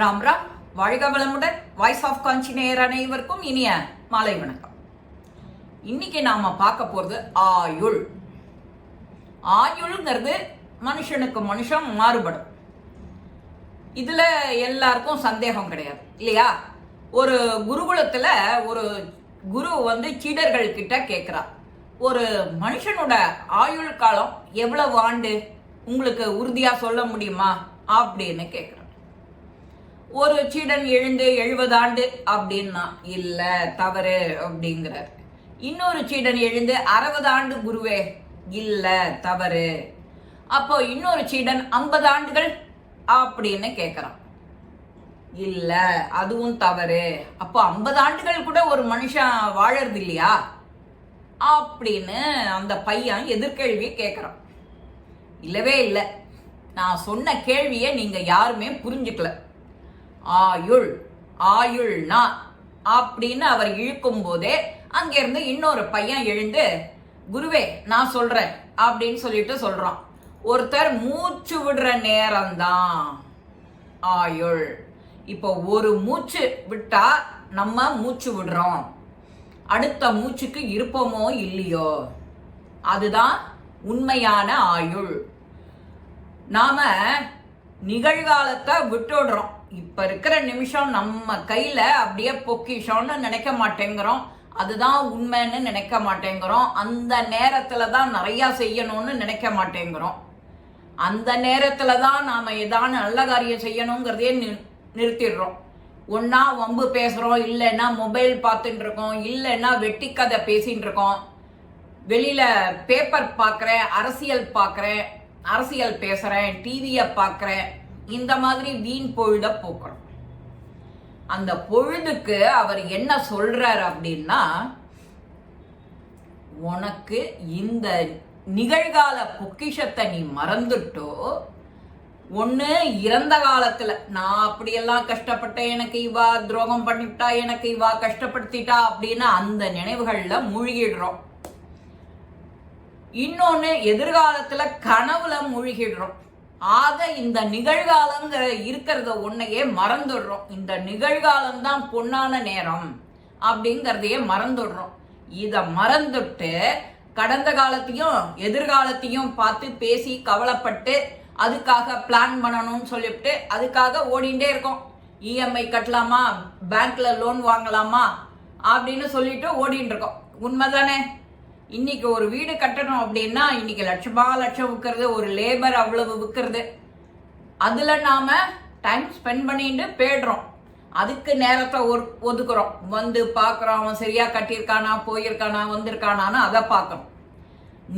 ராம் ராம். வாழ்க வளமுடன். Voice of காஞ்சி நேயர் அனைவருக்கும் இனிய மாலை வணக்கம். இன்னைக்கு நாம பார்க்க போறது ஆயுள். ஆயுள்ங்கிறது மனுஷனுக்கு மனுஷன் மாறுபடும். இதுல எல்லாருக்கும் சந்தேகம் கிடையாது. இல்லையா? ஒரு குருகுலத்துல ஒரு குரு வந்து சீடர்கள் கிட்ட கேட்கிறார் ஒரு மனுஷனோட ஆயுள் காலம் எவ்வளவு ஆண்டு? உங்களுக்கு உறுதியா சொல்ல முடியுமா? அப்படின்னு கேட்குறேன் ஒரு சீடன் எழுந்து எழுபது ஆண்டு அப்படின்னா இல்ல தவறு அப்படிங்கிறார். இன்னொரு சீடன் எழுந்து அறுபது ஆண்டு குருவே இல்ல தவறு. அப்போ இன்னொரு சீடன் ஐம்பது ஆண்டுகள் அப்படின்னு கேட்குறான் இல்ல அதுவும் தவறு. அப்போ ஐம்பது ஆண்டுகள் கூட ஒரு மனுஷன் வாழறது இல்லையா? அப்படின்னு அந்த பையன் எதிர்கேள்வி கேட்குறான் இல்லவே இல்லை. நான் சொன்ன கேள்வியை நீங்கள் யாருமே புரிஞ்சுக்கல. ஆயுள் ஆயுள்னா அப்படின்னு அவர் இழுக்கும் போதே அங்கிருந்து இன்னொரு பையன் எழுந்து குருவே நான் சொல்றேன் அப்படின்னு சொல்லிட்டு சொல்றான். ஒருத்தர் மூச்சு விடுற நேரம்தான் ஆயுள். இப்போ ஒரு மூச்சு விட்டா நம்ம மூச்சு விடுறோம். அடுத்த மூச்சுக்கு இருப்போமோ இல்லையோ? அதுதான் உண்மையான ஆயுள். நாம நிகழ்காலத்தை விட்டுடுறோம். இப்போ இருக்கிற நிமிஷம் நம்ம கையில் அப்படியே பொக்கிஷம்னு நினைக்க மாட்டேங்கிறோம். அதுதான் உண்மைன்னு நினைக்க மாட்டேங்கிறோம். அந்த நேரத்தில் தான் நிறையா செய்யணும்னு நினைக்க மாட்டேங்கிறோம். அந்த நேரத்தில் தான் நாம் ஏதாவது நல்ல காரியம் செய்யணுங்கிறதையே நி- நிறுத்திடுறோம். ஒன்றா வம்பு பேசுகிறோம் இல்லைன்னா மொபைல் பார்த்துட்டு இருக்கோம் இல்லைன்னா வெட்டி கதை இருக்கோம். வெளியில் பேப்பர் பார்க்குறேன் அரசியல் பார்க்குறேன் அரசியல் பேசுகிறேன் டிவியை பார்க்குறேன். இந்த மாதிரி வீண் பொழுத போக்குறோம் அந்த பொழுதுக்கு அவர் என்ன சொல்றார் அப்படின்னா உனக்கு இந்த நிகழ்கால பொக்கிஷத்தை நீ மறந்துட்டோ ஒண்ணு இறந்த காலத்துல நான் அப்படியெல்லாம் கஷ்டப்பட்டேன் எனக்கு இவா துரோகம் பண்ணிவிட்டா எனக்கு இவா கஷ்டப்படுத்திட்டா அப்படின்னு அந்த நினைவுகளில் மூழ்கிடுறோம். இன்னொன்னு எதிர்காலத்துல கனவுல மூழ்கிடுறோம். ஆக இந்த நிகழ்காலங்கிற இருக்கிறத ஒன்னையே மறந்துடுறோம். இந்த நிகழ்காலம் தான் பொன்னான நேரம் அப்படிங்கிறதையே மறந்துடுறோம். இதை மறந்துட்டு கடந்த காலத்தையும் எதிர்காலத்தையும் பார்த்து பேசி கவலைப்பட்டு அதுக்காக பிளான் பண்ணணும்னு சொல்லிவிட்டு அதுக்காக ஓடிண்டே இருக்கோம். இஎம்ஐ கட்டலாமா? பேங்க்ல லோன் வாங்கலாமா? அப்படின்னு சொல்லிட்டு ஓடிட்டு இருக்கோம் உண்மைதானே? இன்னைக்கு ஒரு வீடு கட்டணும் அப்படின்னா இன்னைக்கு லட்சமா லட்சம் விற்கிறது ஒரு லேபர் அவ்வளவு விற்கிறது அதுல நாம டைம் ஸ்பெண்ட் பண்ணிட்டு போயிடுறோம். அதுக்கு நேரத்தை ஒரு ஒதுக்குறோம். வந்து பார்க்குறோம் அவன் சரியாக கட்டியிருக்கானா போயிருக்கானா வந்திருக்கானான்னு அதை பார்க்கணும்.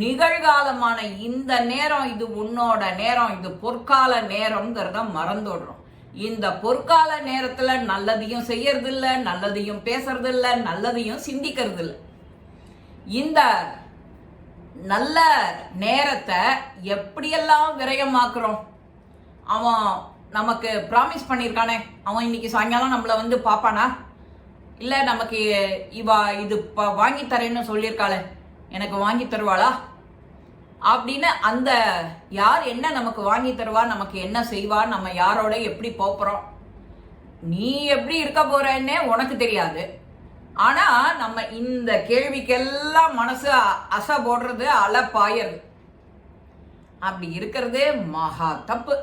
நிகழ்காலமான இந்த நேரம் இது உன்னோட நேரம் இது பொற்கால நேரம்ங்கிறத மறந்துடுறோம். இந்த பொற்கால நேரத்தில் நல்லதையும் செய்யறது நல்லதையும் பேசுறது நல்லதையும் சிந்திக்கிறதில்லை. இந்த நல்ல நேரத்தை எப்படியெல்லாம் விரயமாக்குறோம்? அவன் நமக்கு ப்ராமிஸ் பண்ணியிருக்கானே அவன் இன்னைக்கு சாயங்காலம் நம்மளை வந்து பார்ப்பானா? இல்லை நமக்கு இவா இது இப்போ வாங்கி தரேன்னு சொல்லியிருக்காளே. எனக்கு வாங்கி தருவாளா? அப்படின்னு அந்த யார் என்ன நமக்கு வாங்கி தருவா நமக்கு என்ன செய்வா நம்ம யாரோட எப்படி போப்புறோம் நீ எப்படி இருக்க போறேன்னே உனக்கு தெரியாது. ஆனா நம்ம இந்த கேள்விக்கெல்லாம் மனசு அசை போடுறது அலை பாயறது அப்படி இருக்கிறதே மகா தப்பு.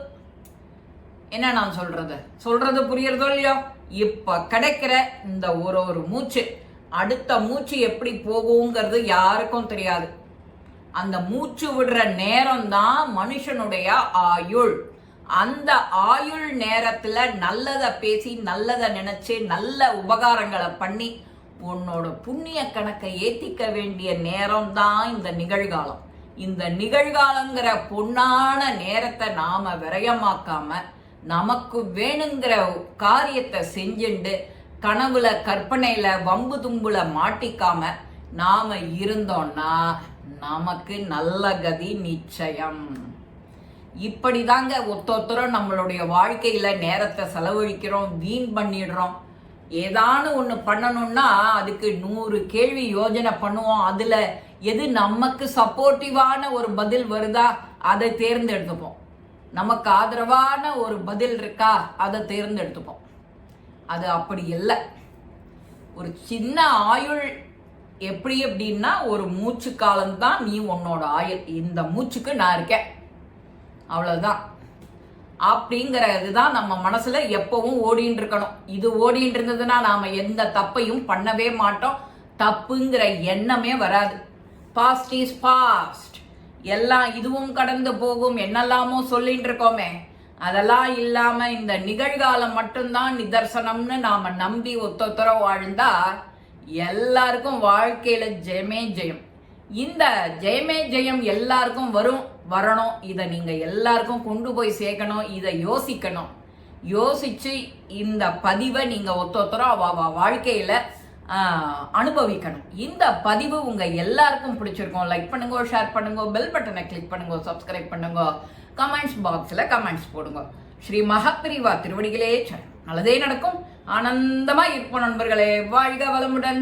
என்ன நான் சொல்றது? சொல்றது புரியறதோ இல்லையோ? இப்ப கிடைக்கிற இந்த ஒரு ஒரு மூச்சு அடுத்த மூச்சு எப்படி போகுங்கிறது யாருக்கும் தெரியாது. அந்த மூச்சு விடுற நேரம் தான் மனுஷனுடைய ஆயுள். அந்த ஆயுள் நேரத்துல நல்லதை பேசி நல்லதை நினைச்சு நல்ல உபகாரங்களை பண்ணி உன்னோட புண்ணிய கணக்கை ஏத்திக்க வேண்டிய நேரம் தான் இந்த நிகழ்காலம். இந்த நிகழ்காலங்கிற பொன்னான நேரத்தை நாம விரயமாக்காம நமக்கு வேணுங்கிற காரியத்தை செஞ்சுண்டு கனவுல கற்பனையில வம்பு தும்புல மாட்டிக்காம நாம இருந்தோம்னா நமக்கு நல்ல கதி நிச்சயம். இப்படிதாங்க ஒத்தொத்தரும் நம்மளுடைய வாழ்க்கையில நேரத்தை செலவழிக்கிறோம் வீண் பண்ணிடுறோம். ஏதானு ஒன்று பண்ணணும்னா அதுக்கு நூறு கேள்வி யோஜனை பண்ணுவோம். அதில் எது நமக்கு சப்போர்ட்டிவான ஒரு பதில் வருதா அதை தேர்ந்தெடுத்துப்போம். நமக்கு ஆதரவான ஒரு பதில் இருக்கா அதை தேர்ந்தெடுத்துப்போம். அது அப்படி இல்லை. ஒரு சின்ன ஆயுள் எப்படி அப்படின்னா ஒரு மூச்சு காலம்தான் நீ உன்னோட ஆயுள். இந்த மூச்சுக்கு நான் இருக்கேன். அவ்வளோதான் அப்படிங்கிறது தான் நம்ம மனசுல எப்பவும் ஓடிட்டு இருக்கணும். இது ஓடிட்டு இருந்ததுன்னா நாம எந்த தப்பையும் பண்ணவே மாட்டோம். தப்புங்கிற எண்ணமே வராது. பாஸ்ட் இஸ் பாஸ்ட் எல்லாம் இதுவும் கடந்து போகும். என்னெல்லாமோ சொல்லிட்டு இருக்கோமே. அதெல்லாம் இல்லாம இந்த நிகழ்காலம் மட்டும்தான் நிதர்சனம்னு நாம நம்பி ஒத்தொத்தர வாழ்ந்தா எல்லாருக்கும் வாழ்க்கையில ஜெயமே ஜெயம். இந்த ஜெயமே ஜெயம் எல்லாருக்கும் வரும். வரணும். இதை நீங்க எல்லாருக்கும் கொண்டு போய் சேர்க்கணும். இதை யோசிக்கணும். யோசிச்சு இந்த பதிவை நீங்க ஒத்தொத்தரா அவ அவ வாழ்க்கையில அனுபவிக்கணும். இந்த பதிவு உங்க எல்லாருக்கும் பிடிச்சிருக்கும். லைக் பண்ணுங்க ஷேர் பண்ணுங்க பெல் பட்டனை கிளிக் பண்ணுங்க சப்ஸ்கிரைப் பண்ணுங்க. கமெண்ட்ஸ் பாக்ஸ்ல கமெண்ட்ஸ் போடுங்க. ஸ்ரீ மகப்பிரிவா திருவடிகளே நல்லதே நடக்கும். ஆனந்தமா இருப்போம் நண்பர்களே. வாழ்க வளமுடன்.